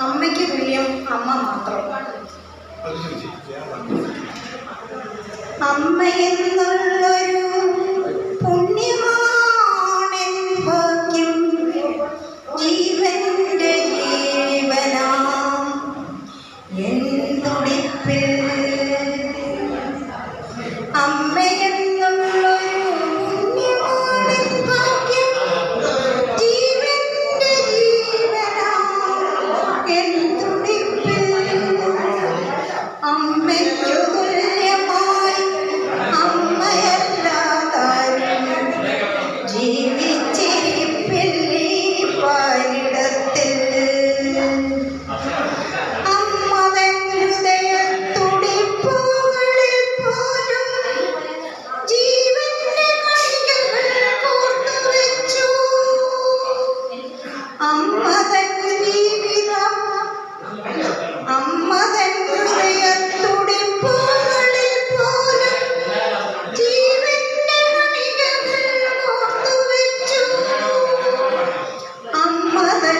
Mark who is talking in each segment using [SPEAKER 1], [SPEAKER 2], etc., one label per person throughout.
[SPEAKER 1] അമ്മയ്ക്ക് തുല്യം അമ്മ മാത്രം. അമ്മയെന്നുള്ളൊരു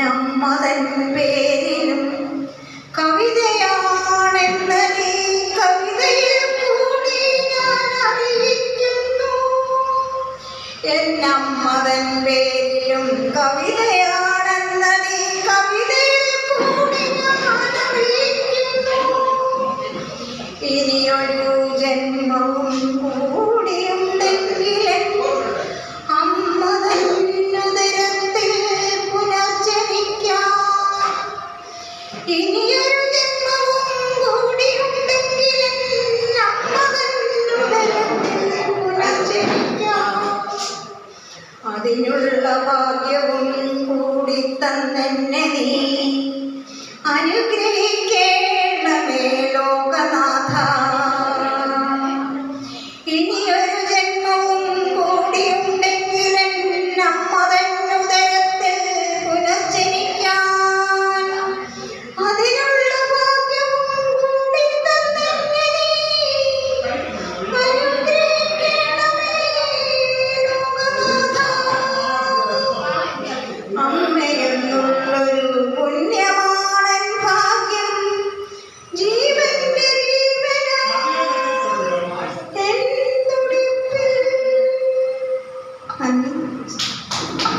[SPEAKER 1] നമ്മതൻ പേരിലും അതിനുള്ള ഭാഗ്യവും കൂടി തന്നെ നീ. അനുഗ്രഹ